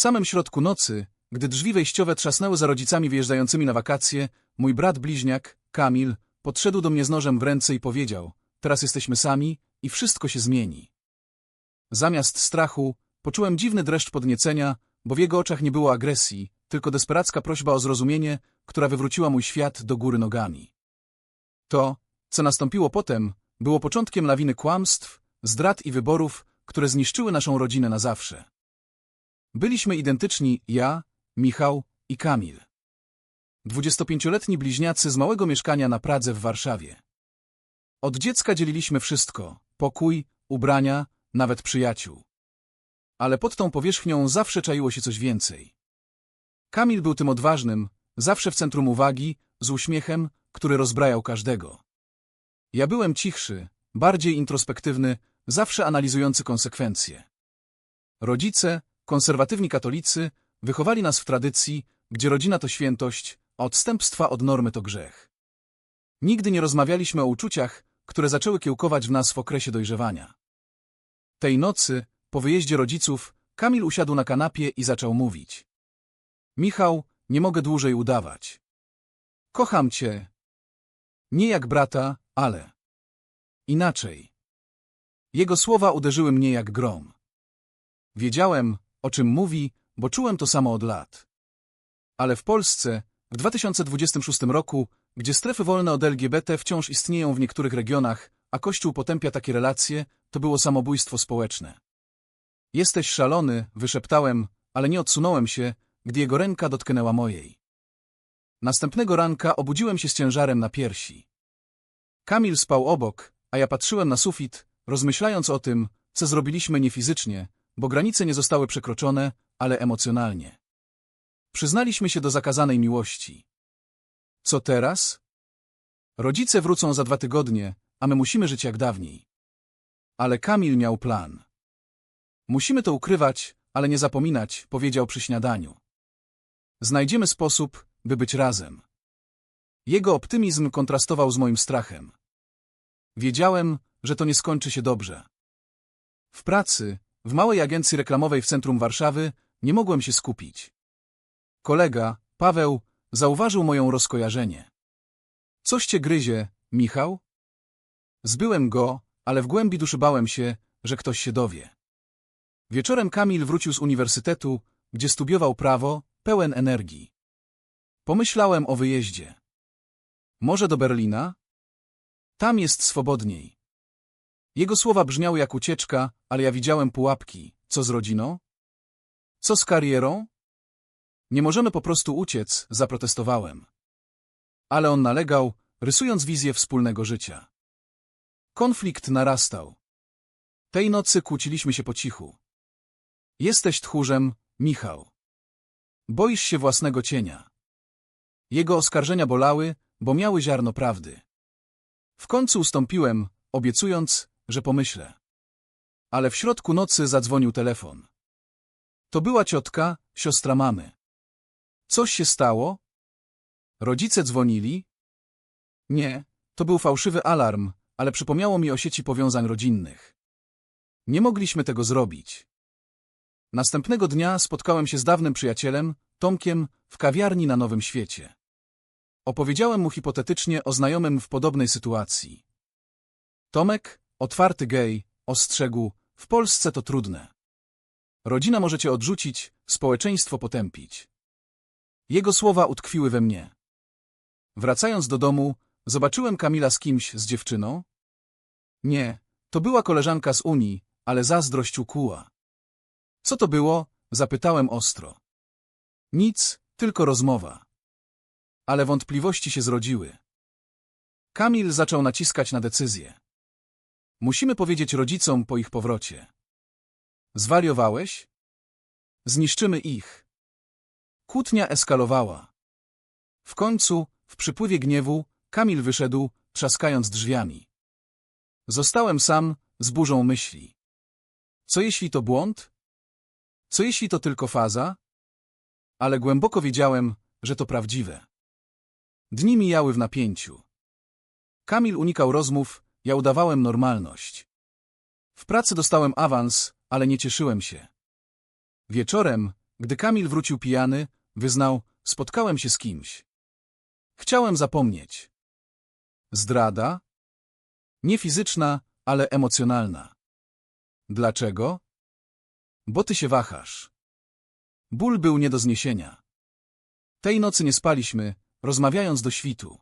W samym środku nocy, gdy drzwi wejściowe trzasnęły za rodzicami wyjeżdżającymi na wakacje, mój brat bliźniak, Kamil, podszedł do mnie z nożem w ręce i powiedział teraz jesteśmy sami i wszystko się zmieni. Zamiast strachu, poczułem dziwny dreszcz podniecenia, bo w jego oczach nie było agresji, tylko desperacka prośba o zrozumienie, która wywróciła mój świat do góry nogami. To, co nastąpiło potem, było początkiem lawiny kłamstw, zdrad i wyborów, które zniszczyły naszą rodzinę na zawsze. Byliśmy identyczni ja, Michał i Kamil. Dwudziestopięcioletni bliźniacy z małego mieszkania na Pradze w Warszawie. Od dziecka dzieliliśmy wszystko – pokój, ubrania, nawet przyjaciół. Ale pod tą powierzchnią zawsze czaiło się coś więcej. Kamil był tym odważnym, zawsze w centrum uwagi, z uśmiechem, który rozbrajał każdego. Ja byłem cichszy, bardziej introspektywny, zawsze analizujący konsekwencje. Rodzice, konserwatywni katolicy, wychowali nas w tradycji, gdzie rodzina to świętość, a odstępstwa od normy to grzech. Nigdy nie rozmawialiśmy o uczuciach, które zaczęły kiełkować w nas w okresie dojrzewania. Tej nocy, po wyjeździe rodziców, Kamil usiadł na kanapie i zaczął mówić. Michał, nie mogę dłużej udawać. Kocham cię. Nie jak brata, ale... Inaczej. Jego słowa uderzyły mnie jak grom. Wiedziałem, o czym mówi, bo czułem to samo od lat. Ale w Polsce, w 2026 roku, gdzie strefy wolne od LGBT wciąż istnieją w niektórych regionach, a Kościół potępia takie relacje, to było samobójstwo społeczne. Jesteś szalony, wyszeptałem, ale nie odsunąłem się, gdy jego ręka dotknęła mojej. Następnego ranka obudziłem się z ciężarem na piersi. Kamil spał obok, a ja patrzyłem na sufit, rozmyślając o tym, co zrobiliśmy nie fizycznie, bo granice nie zostały przekroczone, ale emocjonalnie. Przyznaliśmy się do zakazanej miłości. Co teraz? Rodzice wrócą za dwa tygodnie, a my musimy żyć jak dawniej. Ale Kamil miał plan. Musimy to ukrywać, ale nie zapominać, powiedział przy śniadaniu. Znajdziemy sposób, by być razem. Jego optymizm kontrastował z moim strachem. Wiedziałem, że to nie skończy się dobrze. W pracy, w małej agencji reklamowej w centrum Warszawy, nie mogłem się skupić. Kolega, Paweł, zauważył moją rozkojarzenie. Coś cię gryzie, Michał? Zbyłem go, ale w głębi duszy bałem się, że ktoś się dowie. Wieczorem Kamil wrócił z uniwersytetu, gdzie studiował prawo, pełen energii. Pomyślałem o wyjeździe. Może do Berlina? Tam jest swobodniej. Jego słowa brzmiały jak ucieczka, ale ja widziałem pułapki. Co z rodziną? Co z karierą? Nie możemy po prostu uciec, zaprotestowałem. Ale on nalegał, rysując wizję wspólnego życia. Konflikt narastał. Tej nocy kłóciliśmy się po cichu. Jesteś tchórzem, Michał. Boisz się własnego cienia. Jego oskarżenia bolały, bo miały ziarno prawdy. W końcu ustąpiłem, obiecując, że pomyślę. Ale w środku nocy zadzwonił telefon. To była ciotka, siostra mamy. Coś się stało? Rodzice dzwonili? Nie, to był fałszywy alarm, ale przypomniało mi o sieci powiązań rodzinnych. Nie mogliśmy tego zrobić. Następnego dnia spotkałem się z dawnym przyjacielem, Tomkiem, w kawiarni na Nowym Świecie. Opowiedziałem mu hipotetycznie o znajomym w podobnej sytuacji. Tomek, otwarty gej, ostrzegł, w Polsce to trudne. Rodzina możecie odrzucić, społeczeństwo potępić. Jego słowa utkwiły we mnie. Wracając do domu, zobaczyłem Kamila z kimś, z dziewczyną? Nie, to była koleżanka z Unii, ale zazdrość ukuła. Co to było? Zapytałem ostro. Nic, tylko rozmowa. Ale wątpliwości się zrodziły. Kamil zaczął naciskać na decyzję. Musimy powiedzieć rodzicom po ich powrocie. Zwariowałeś? Zniszczymy ich. Kłótnia eskalowała. W końcu, w przypływie gniewu, Kamil wyszedł, trzaskając drzwiami. Zostałem sam, z burzą myśli. Co jeśli to błąd? Co jeśli to tylko faza? Ale głęboko wiedziałem, że to prawdziwe. Dni mijały w napięciu. Kamil unikał rozmów, ja udawałem normalność. W pracy dostałem awans, ale nie cieszyłem się. Wieczorem, Gdy Kamil wrócił pijany, wyznał, spotkałem się z kimś. Chciałem zapomnieć. Zdrada? Nie fizyczna, ale emocjonalna. Dlaczego? Bo ty się wahasz. Ból był nie do zniesienia. Tej nocy nie spaliśmy, rozmawiając do świtu.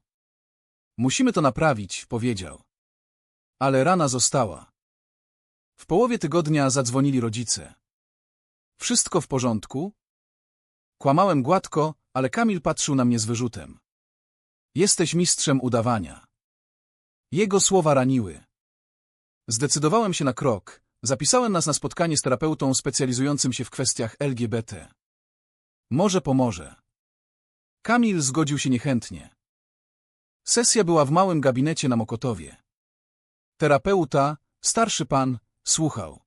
Musimy to naprawić, powiedział. Ale rana została. W połowie tygodnia zadzwonili rodzice. Wszystko w porządku? Kłamałem gładko, ale Kamil patrzył na mnie z wyrzutem. Jesteś mistrzem udawania. Jego słowa raniły. Zdecydowałem się na krok. Zapisałem nas na spotkanie z terapeutą specjalizującym się w kwestiach LGBT. Może pomoże. Kamil zgodził się niechętnie. Sesja była w małym gabinecie na Mokotowie. Terapeuta, starszy pan, słuchał.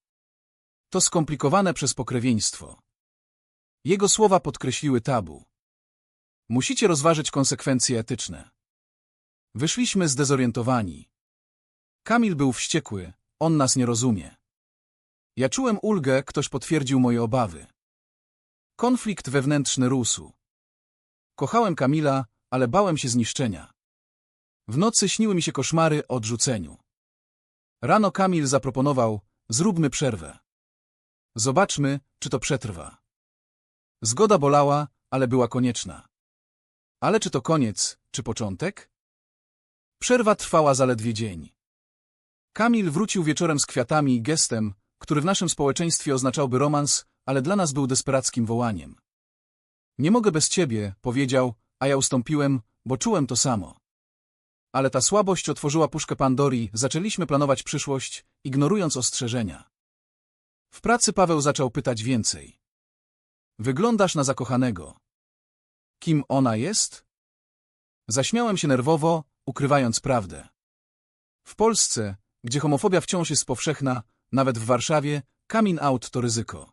To skomplikowane przez pokrewieństwo. Jego słowa podkreśliły tabu. Musicie rozważyć konsekwencje etyczne. Wyszliśmy zdezorientowani. Kamil był wściekły, on nas nie rozumie. Ja czułem ulgę, ktoś potwierdził moje obawy. Konflikt wewnętrzny rósł. Kochałem Kamila, ale bałem się zniszczenia. W nocy śniły mi się koszmary o odrzuceniu. Rano Kamil zaproponował, zróbmy przerwę. Zobaczmy, czy to przetrwa. Zgoda bolała, ale była konieczna. Ale czy to koniec, czy początek? Przerwa trwała zaledwie dzień. Kamil wrócił wieczorem z kwiatami i gestem, który w naszym społeczeństwie oznaczałby romans, ale dla nas był desperackim wołaniem. Nie mogę bez ciebie, powiedział, a ja ustąpiłem, bo czułem to samo. Ale ta słabość otworzyła puszkę Pandori, zaczęliśmy planować przyszłość, ignorując ostrzeżenia. W pracy Paweł zaczął pytać więcej. Wyglądasz na zakochanego. Kim ona jest? Zaśmiałem się nerwowo, ukrywając prawdę. W Polsce, gdzie homofobia wciąż jest powszechna, nawet w Warszawie, coming out to ryzyko.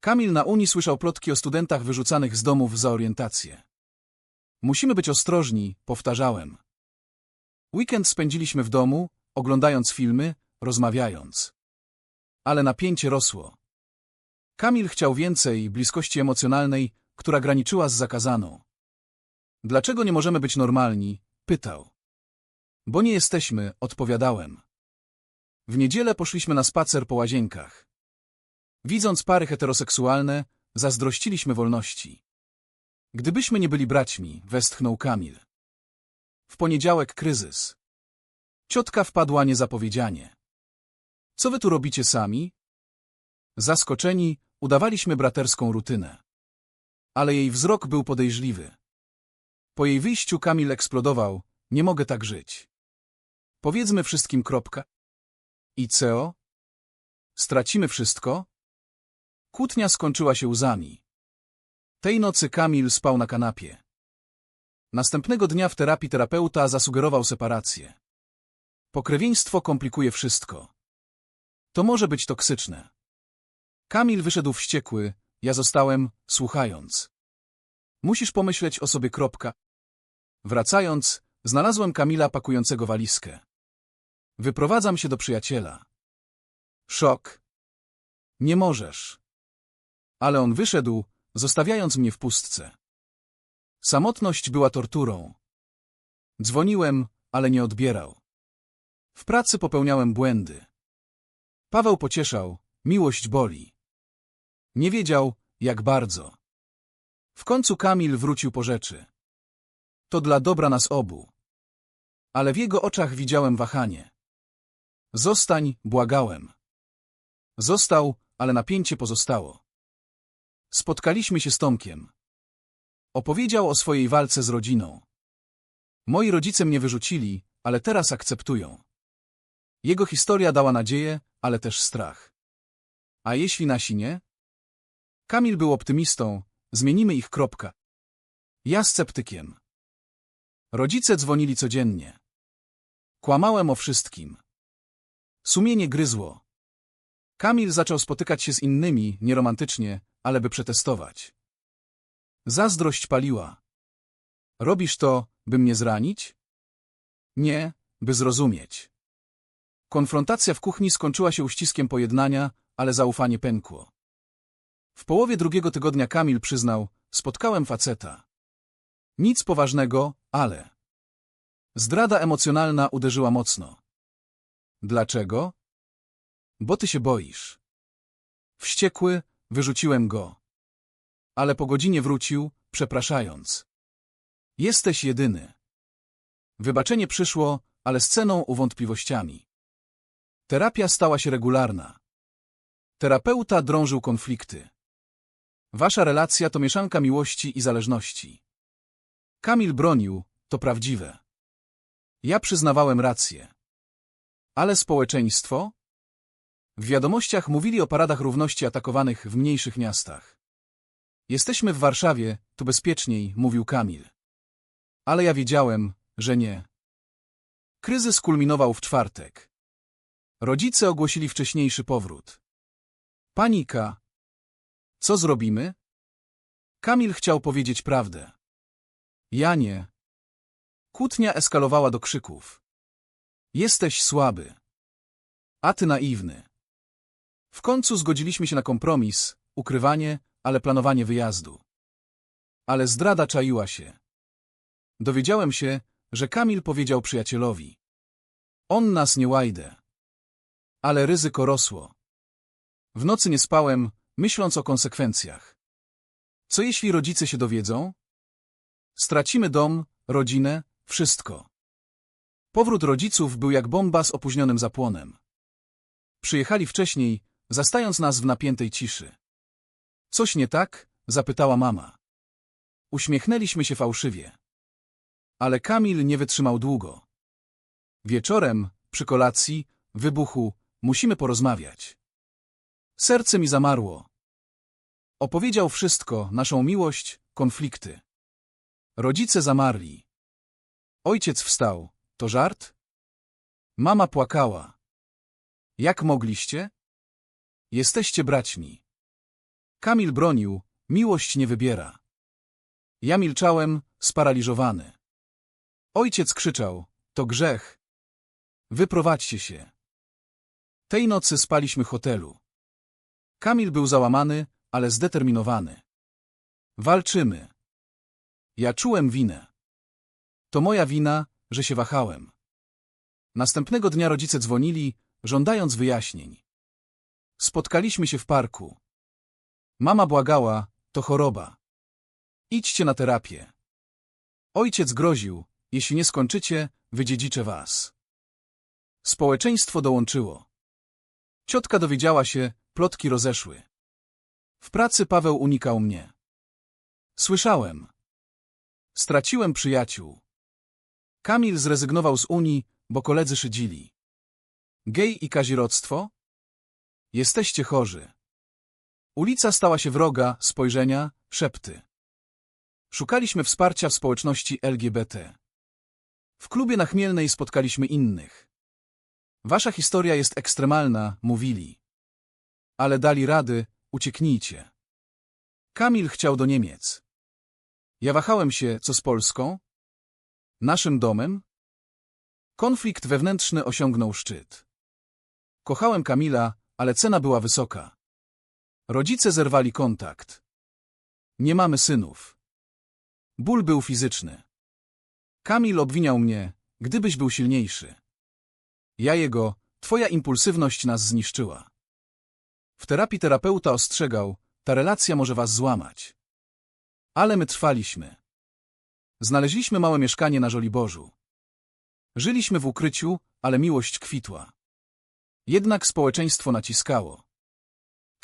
Kamil na Unii słyszał plotki o studentach wyrzucanych z domów za orientację. Musimy być ostrożni, powtarzałem. Weekend spędziliśmy w domu, oglądając filmy, rozmawiając. Ale napięcie rosło. Kamil chciał więcej bliskości emocjonalnej, która graniczyła z zakazaną. Dlaczego nie możemy być normalni? pytał. Bo nie jesteśmy, odpowiadałem. W niedzielę poszliśmy na spacer po łazienkach. Widząc pary heteroseksualne, zazdrościliśmy wolności. Gdybyśmy nie byli braćmi, westchnął Kamil. W poniedziałek kryzys. Ciotka wpadła niezapowiedzianie. Co wy tu robicie sami? Zaskoczeni, udawaliśmy braterską rutynę. Ale jej wzrok był podejrzliwy. Po jej wyjściu Kamil eksplodował. Nie mogę tak żyć. Powiedzmy wszystkim kropka. I co? Stracimy wszystko? Kłótnia skończyła się łzami. Tej nocy Kamil spał na kanapie. Następnego dnia w terapii terapeuta zasugerował separację. Pokrewieństwo komplikuje wszystko. To może być toksyczne. Kamil wyszedł wściekły, ja zostałem, słuchając. Musisz pomyśleć o sobie kropka. Wracając, znalazłem Kamila pakującego walizkę. Wyprowadzam się do przyjaciela. Szok. Nie możesz. Ale on wyszedł, zostawiając mnie w pustce. Samotność była torturą. Dzwoniłem, ale nie odbierał. W pracy popełniałem błędy. Paweł pocieszał, miłość boli. Nie wiedział, jak bardzo. W końcu Kamil wrócił po rzeczy. To dla dobra nas obu. Ale w jego oczach widziałem wahanie. Zostań, błagałem. Został, ale napięcie pozostało. Spotkaliśmy się z Tomkiem. Opowiedział o swojej walce z rodziną. Moi rodzice mnie wyrzucili, ale teraz akceptują. Jego historia dała nadzieję, ale też strach. A jeśli nasi nie? Kamil był optymistą, zmienimy ich kropka. Ja sceptykiem. Rodzice dzwonili codziennie. Kłamałem o wszystkim. Sumienie gryzło. Kamil zaczął spotykać się z innymi, nieromantycznie, ale by przetestować. Zazdrość paliła. Robisz to, by mnie zranić? Nie, by zrozumieć. Konfrontacja w kuchni skończyła się uściskiem pojednania, ale zaufanie pękło. W połowie drugiego tygodnia Kamil przyznał, spotkałem faceta. Nic poważnego, ale... Zdrada emocjonalna uderzyła mocno. Dlaczego? Bo ty się boisz. Wściekły, wyrzuciłem go. Ale po godzinie wrócił, przepraszając. Jesteś jedyny. Wybaczenie przyszło, ale z ceną uwątpliwościami. Terapia stała się regularna. Terapeuta drążył konflikty. Wasza relacja to mieszanka miłości i zależności. Kamil bronił, to prawdziwe. Ja przyznawałem rację. Ale społeczeństwo? W wiadomościach mówili o paradach równości atakowanych w mniejszych miastach. Jesteśmy w Warszawie, tu bezpieczniej, mówił Kamil. Ale ja wiedziałem, że nie. Kryzys kulminował w czwartek. Rodzice ogłosili wcześniejszy powrót. Panika. Co zrobimy? Kamil chciał powiedzieć prawdę. Ja nie. Kłótnia eskalowała do krzyków. Jesteś słaby. A ty naiwny. W końcu zgodziliśmy się na kompromis, ukrywanie, ale planowanie wyjazdu. Ale zdrada czaiła się. Dowiedziałem się, że Kamil powiedział przyjacielowi. On nas nie łajdę. Ale ryzyko rosło. W nocy nie spałem, myśląc o konsekwencjach. Co jeśli rodzice się dowiedzą? Stracimy dom, rodzinę, wszystko. Powrót rodziców był jak bomba z opóźnionym zapłonem. Przyjechali wcześniej, zastając nas w napiętej ciszy. Coś nie tak? zapytała mama. Uśmiechnęliśmy się fałszywie. Ale Kamil nie wytrzymał długo. Wieczorem, przy kolacji, wybuchu, musimy porozmawiać. Serce mi zamarło. Opowiedział wszystko, naszą miłość, konflikty. Rodzice zamarli. Ojciec wstał. To żart? Mama płakała. Jak mogliście? Jesteście braćmi. Kamil bronił, miłość nie wybiera. Ja milczałem, sparaliżowany. Ojciec krzyczał, to grzech. Wyprowadźcie się. Tej nocy spaliśmy hotelu. Kamil był załamany, ale zdeterminowany. Walczymy. Ja czułem winę. To moja wina, że się wahałem. Następnego dnia rodzice dzwonili, żądając wyjaśnień. Spotkaliśmy się w parku. Mama błagała, to choroba. Idźcie na terapię. Ojciec groził, jeśli nie skończycie, wydziedziczę was. Społeczeństwo dołączyło. Ciotka dowiedziała się, plotki rozeszły. W pracy Paweł unikał mnie. Słyszałem. Straciłem przyjaciół. Kamil zrezygnował z Unii, bo koledzy szydzili. Gej i kazirodztwo? Jesteście chorzy. Ulica stała się wroga, spojrzenia, szepty. Szukaliśmy wsparcia w społeczności LGBT. W klubie na Chmielnej spotkaliśmy innych. Wasza historia jest ekstremalna, mówili. Ale dali rady, ucieknijcie. Kamil chciał do Niemiec. Ja wahałem się, co z Polską? Naszym domem? Konflikt wewnętrzny osiągnął szczyt. Kochałem Kamila, ale cena była wysoka. Rodzice zerwali kontakt. Nie mamy synów. Ból był fizyczny. Kamil obwiniał mnie, gdybyś był silniejszy. Ja jego, twoja impulsywność nas zniszczyła. W terapii terapeuta ostrzegał, ta relacja może was złamać. Ale my trwaliśmy. Znaleźliśmy małe mieszkanie na Żoliborzu. Żyliśmy w ukryciu, ale miłość kwitła. Jednak społeczeństwo naciskało.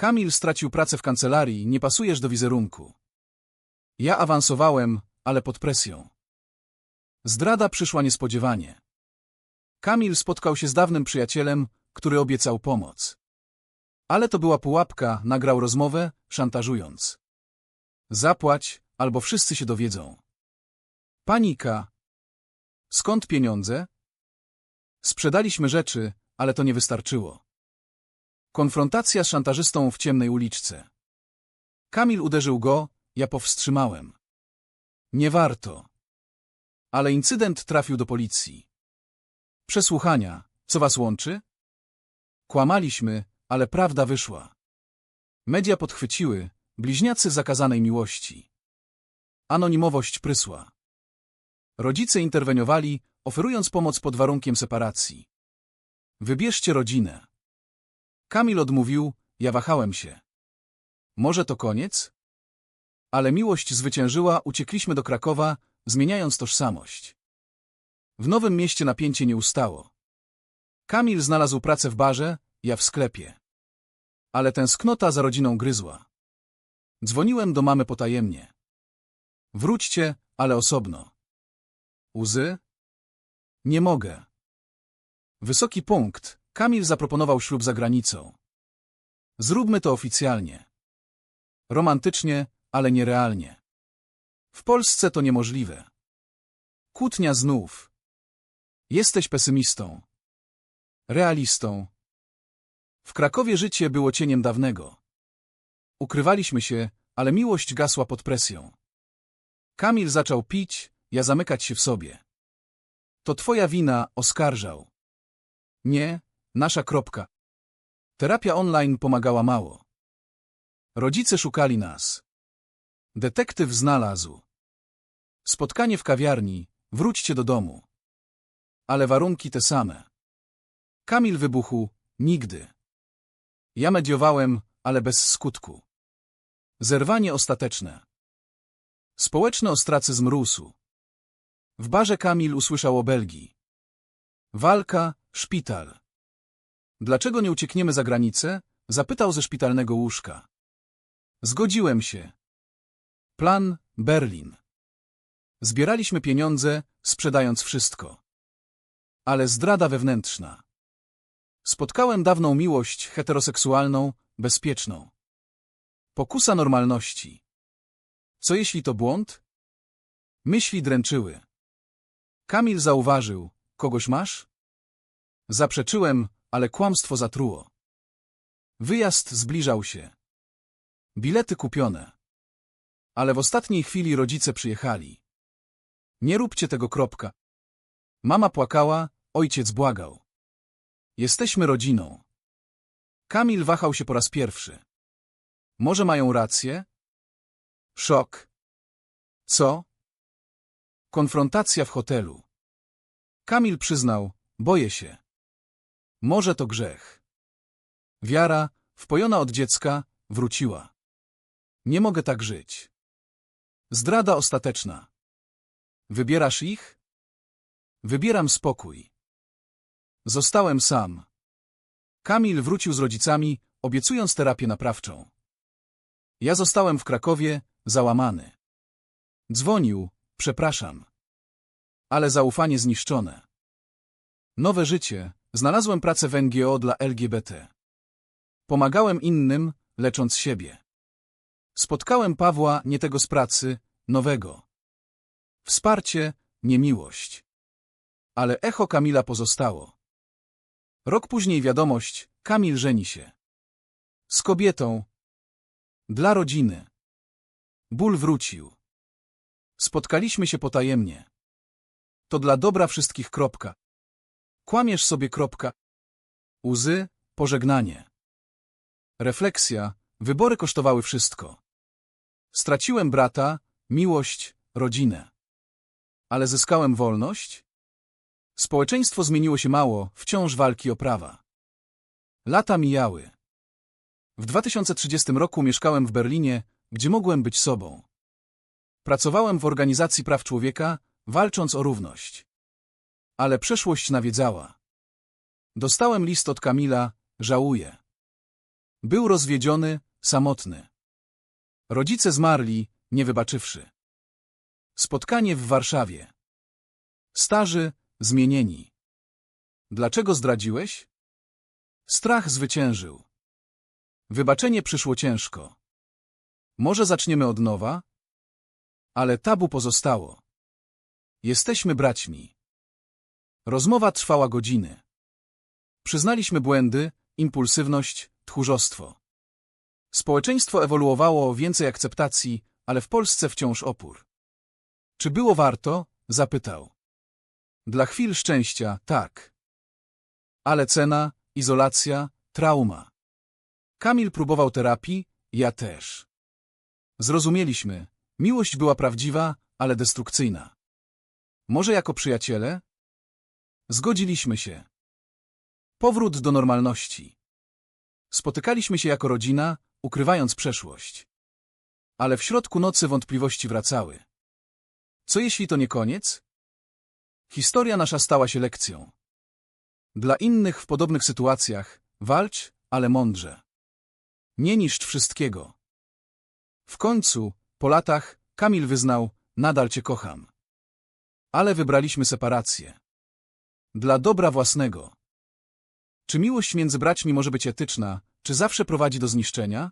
Kamil stracił pracę w kancelarii, nie pasujesz do wizerunku. Ja awansowałem, ale pod presją. Zdrada przyszła niespodziewanie. Kamil spotkał się z dawnym przyjacielem, który obiecał pomoc. Ale to była pułapka, nagrał rozmowę, szantażując. Zapłać, albo wszyscy się dowiedzą. Panika. Skąd pieniądze? Sprzedaliśmy rzeczy, ale to nie wystarczyło. Konfrontacja z szantażystą w ciemnej uliczce. Kamil uderzył go, ja powstrzymałem. Nie warto. Ale incydent trafił do policji. Przesłuchania. Co was łączy? Kłamaliśmy, ale prawda wyszła. Media podchwyciły, bliźniacy zakazanej miłości. Anonimowość prysła. Rodzice interweniowali, oferując pomoc pod warunkiem separacji. Wybierzcie rodzinę. Kamil odmówił, ja wahałem się. Może to koniec? Ale miłość zwyciężyła, uciekliśmy do Krakowa, zmieniając tożsamość. W nowym mieście napięcie nie ustało. Kamil znalazł pracę w barze, ja w sklepie. Ale tęsknota za rodziną gryzła. Dzwoniłem do mamy potajemnie. Wróćcie, ale osobno. Łzy? Nie mogę. Wysoki punkt. Kamil zaproponował ślub za granicą. Zróbmy to oficjalnie. Romantycznie, ale nierealnie. W Polsce to niemożliwe. Kłótnia znów. Jesteś pesymistą. Realistą. W Krakowie życie było cieniem dawnego. Ukrywaliśmy się, ale miłość gasła pod presją. Kamil zaczął pić, ja zamykać się w sobie. To twoja wina, oskarżał. Nie, nasza kropka. Terapia online pomagała mało. Rodzice szukali nas. Detektyw znalazł. Spotkanie w kawiarni, wróćcie do domu. Ale warunki te same. Kamil wybuchł, nigdy. Ja mediowałem, ale bez skutku. Zerwanie ostateczne. Społeczny ostracyzm rósł. W barze Kamil usłyszał o Belgii. Walka, szpital. Dlaczego nie uciekniemy za granicę? Zapytał ze szpitalnego łóżka. Zgodziłem się. Plan Berlin. Zbieraliśmy pieniądze, sprzedając wszystko. Ale zdrada wewnętrzna. Spotkałem dawną miłość heteroseksualną, bezpieczną. Pokusa normalności. Co jeśli to błąd? Myśli dręczyły. Kamil zauważył, kogoś masz? Zaprzeczyłem, ale kłamstwo zatruło. Wyjazd zbliżał się. Bilety kupione. Ale w ostatniej chwili rodzice przyjechali. Nie róbcie tego kropka. Mama płakała, ojciec błagał. Jesteśmy rodziną. Kamil wahał się po raz pierwszy. Może mają rację? Szok. Co? Konfrontacja w hotelu. Kamil przyznał, boję się. Może to grzech. Wiara, wpojona od dziecka, wróciła. Nie mogę tak żyć. Zdrada ostateczna. Wybierasz ich? Wybieram spokój. Zostałem sam. Kamil wrócił z rodzicami, obiecując terapię naprawczą. Ja zostałem w Krakowie, załamany. Dzwonił, przepraszam. Ale zaufanie zniszczone. Nowe życie, znalazłem pracę w NGO dla LGBT. Pomagałem innym, lecząc siebie. Spotkałem Pawła, nie tego z pracy, nowego. Wsparcie, nie miłość. Ale echo Kamila pozostało. Rok później wiadomość, Kamil żeni się. Z kobietą. Dla rodziny. Ból wrócił. Spotkaliśmy się potajemnie. To dla dobra wszystkich kropka. Kłamiesz sobie kropka. Łzy, pożegnanie. Refleksja, wybory kosztowały wszystko. Straciłem brata, miłość, rodzinę. Ale zyskałem wolność? Społeczeństwo zmieniło się mało, wciąż walki o prawa. Lata mijały. W 2030 roku mieszkałem w Berlinie, gdzie mogłem być sobą. Pracowałem w Organizacji Praw Człowieka, walcząc o równość. Ale przeszłość nawiedzała. Dostałem list od Kamila, żałuję. Był rozwiedziony, samotny. Rodzice zmarli, nie wybaczywszy. Spotkanie w Warszawie. Starzy, zmienieni. Dlaczego zdradziłeś? Strach zwyciężył. Wybaczenie przyszło ciężko. Może zaczniemy od nowa? Ale tabu pozostało. Jesteśmy braćmi. Rozmowa trwała godziny. Przyznaliśmy błędy, impulsywność, tchórzostwo. Społeczeństwo ewoluowało, więcej akceptacji, ale w Polsce wciąż opór. Czy było warto? Zapytał. Dla chwil szczęścia, tak. Ale cena, izolacja, trauma. Kamil próbował terapii, ja też. Zrozumieliśmy. Miłość była prawdziwa, ale destrukcyjna. Może jako przyjaciele? Zgodziliśmy się. Powrót do normalności. Spotykaliśmy się jako rodzina, ukrywając przeszłość. Ale w środku nocy wątpliwości wracały. Co jeśli to nie koniec? Historia nasza stała się lekcją. Dla innych w podobnych sytuacjach walcz, ale mądrze. Nie niszcz wszystkiego. W końcu, po latach, Kamil wyznał, nadal cię kocham. Ale wybraliśmy separację. Dla dobra własnego. Czy miłość między braćmi może być etyczna, czy zawsze prowadzi do zniszczenia?